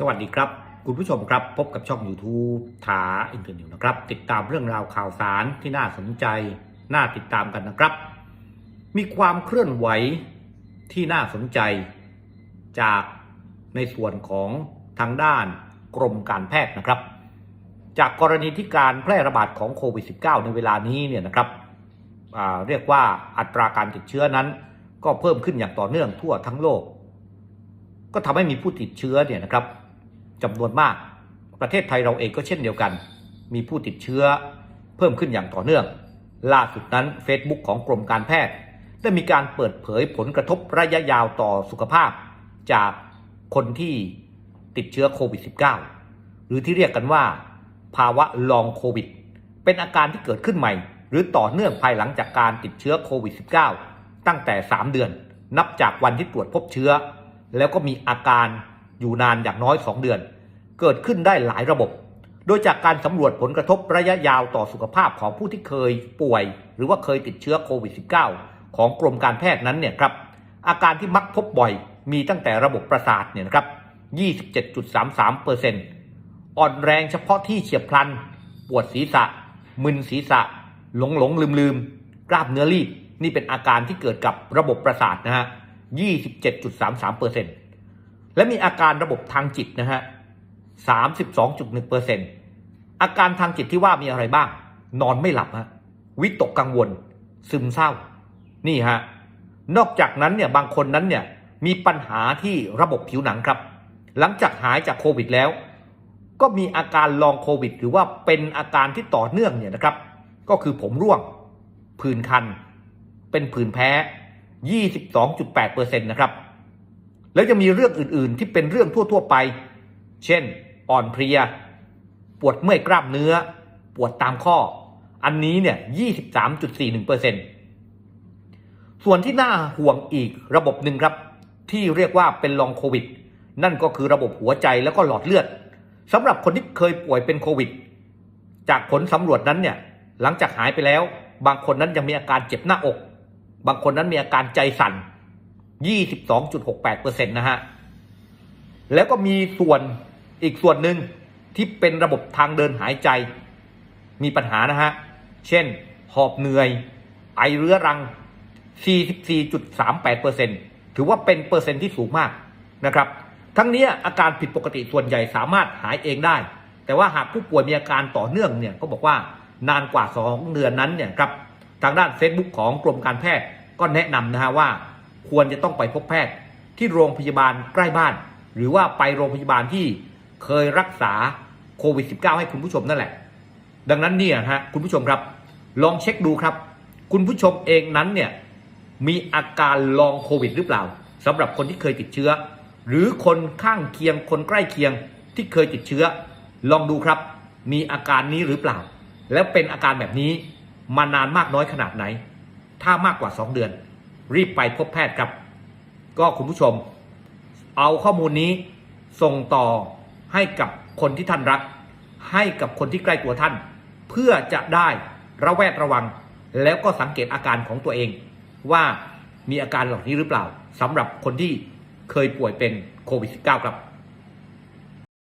สวัสดีครับ คุณผู้ชมครับพบกับช่อง YouTube ถาอินเทอร์นิวนะครับ ติดตามเรื่องราวข่าวสารที่น่าสนใจ น่าติดตามกันนะครับ มีความเคลื่อนไหวที่น่าสนใจ จากในส่วนของทางด้านกรมการแพทย์นะครับ จากกรณีที่การแพร่ระบาดของโควิด -19 ในเวลานี้เนี่ยนะครับเรียกว่าอัตราการติดเชื้อนั้น ก็เพิ่มขึ้นอย่างต่อเนื่องทั่วทั้งโลก ก็ทำให้มีผู้ติดเชื้อเนี่ยนะครับ จำนวนมาก ประเทศไทยเราเองก็เช่นเดียวกัน มีผู้ติดเชื้อเพิ่มขึ้นอย่างต่อเนื่อง ล่าสุดนั้น Facebook ของกรมการแพทย์ ได้มีการเปิดเผยผลกระทบระยะยาวต่อสุขภาพ จากคนที่ติดเชื้อโควิด -19 หรือที่เรียกกันว่า ภาวะลองโควิด เป็นอาการที่เกิดขึ้นใหม่ หรือต่อเนื่องภายหลังจากการติดเชื้อโควิด -19 ตั้งแต่ 3 เดือน นับจากวันที่ตรวจพบเชื้อ แล้วก็มีอาการ อยู่นานอย่างน้อย 2 เดือน เกิดขึ้นได้หลายระบบ โดยจากการสำรวจผลกระทบระยะยาวต่อสุขภาพของผู้ที่เคยป่วย หรือว่าเคยติดเชื้อโควิด -19 ของกรมการแพทย์นั้นเนี่ยครับอาการที่มักพบบ่อยมีตั้งแต่ระบบประสาทเนี่ยนะครับ 27.33%อ่อนแรงเฉพาะที่เฉียบพลัน ปวดศีรษะ มึนศีรษะ หลงหลงลืมลืมกล้ามเนื้อรีบ นี่เป็นอาการที่เกิดกับระบบประสาทนะฮะ 27.33% และมีอาการระบบทางจิตนะฮะ32.1%อาการทางจิตที่ว่ามีอะไรบ้าง นอนไม่หลับฮะวิตกกังวล ซึมเศร้า นี่ฮะ นอกจากนั้นเนี่ยบางคนนั้นเนี่ยมีปัญหาที่ระบบผิวหนังครับ หลังจากหายจากโควิดแล้ว ก็มีอาการลองโควิด หรือว่าเป็นอาการที่ต่อเนื่องเนี่ยนะครับ ก็คือผมร่วง ผื่นคัน เป็นผื่นแพ้ 22.8%นะครับ แล้วจะมีเรื่องอื่นๆ ที่เป็นเรื่องทั่ว ๆ ไป เช่น อ่อนเพลีย ปวดเมื่อยกล้ามเนื้อ ปวดตามข้อ อันนี้เนี่ย 23.41%ส่วนที่น่าห่วงอีกระบบหนึ่งครับ ที่เรียกว่าเป็นลองโควิด นั่นก็คือระบบหัวใจแล้วก็หลอดเลือดสำหรับคนที่เคยป่วยเป็นโควิด จากผลสำรวจนั้นเนี่ย หลังจากหายไปแล้ว บางคนนั้นยังมีอาการเจ็บหน้าอก บางคนนั้นมีอาการใจสั่น 22.68%นะฮะ แล้วก็มีส่วนอีกส่วนหนึ่งที่เป็นระบบทางเดินหายใจ มีปัญหานะฮะ เช่น หอบเหนื่อย ไอเรื้อรัง 44.38%ถือว่าเป็นเปอร์เซ็นต์ที่สูงมากนะครับ ทั้งนี้อาการผิดปกติส่วนใหญ่สามารถหายเองได้ แต่ว่าหากผู้ป่วยมีอาการต่อเนื่องเนี่ยก็บอกว่านานกว่า 2 เดือนนั้นเนี่ยครับทางด้าน Facebook ของกรมการแพทย์ก็แนะนำนะฮะว่า ควรจะต้องไปพบแพทย์ที่โรงพยาบาลใกล้บ้าน หรือว่าไปโรงพยาบาลที่เคยรักษาโควิด -19 ให้คุณผู้ชมนั่นแหละ ดังนั้นเนี่ยฮะคุณผู้ชมครับ ลองเช็คดูครับ คุณผู้ชมเองนั้นเนี่ยมีอาการลองโควิดหรือเปล่าสำหรับคนที่เคยติดเชื้อ หรือคนข้างเคียงคนใกล้เคียงที่เคยติดเชื้อ ลองดูครับ มีอาการนี้หรือเปล่า แล้วเป็นอาการแบบนี้มานานมากน้อยขนาดไหน ถ้ามากกว่า 2 เดือน รีบไปพบแพทย์ครับ ก็คุณผู้ชม เอาข้อมูลนี้ส่งต่อให้กับคนที่ท่านรัก ให้กับคนที่ใกล้ตัวท่าน เพื่อจะได้ระแวดระวัง แล้วก็สังเกตอาการของตัวเอง ว่ามีอาการเหล่านี้หรือเปล่าสำหรับคนที่เคยป่วยเป็นโควิด -19 ครับ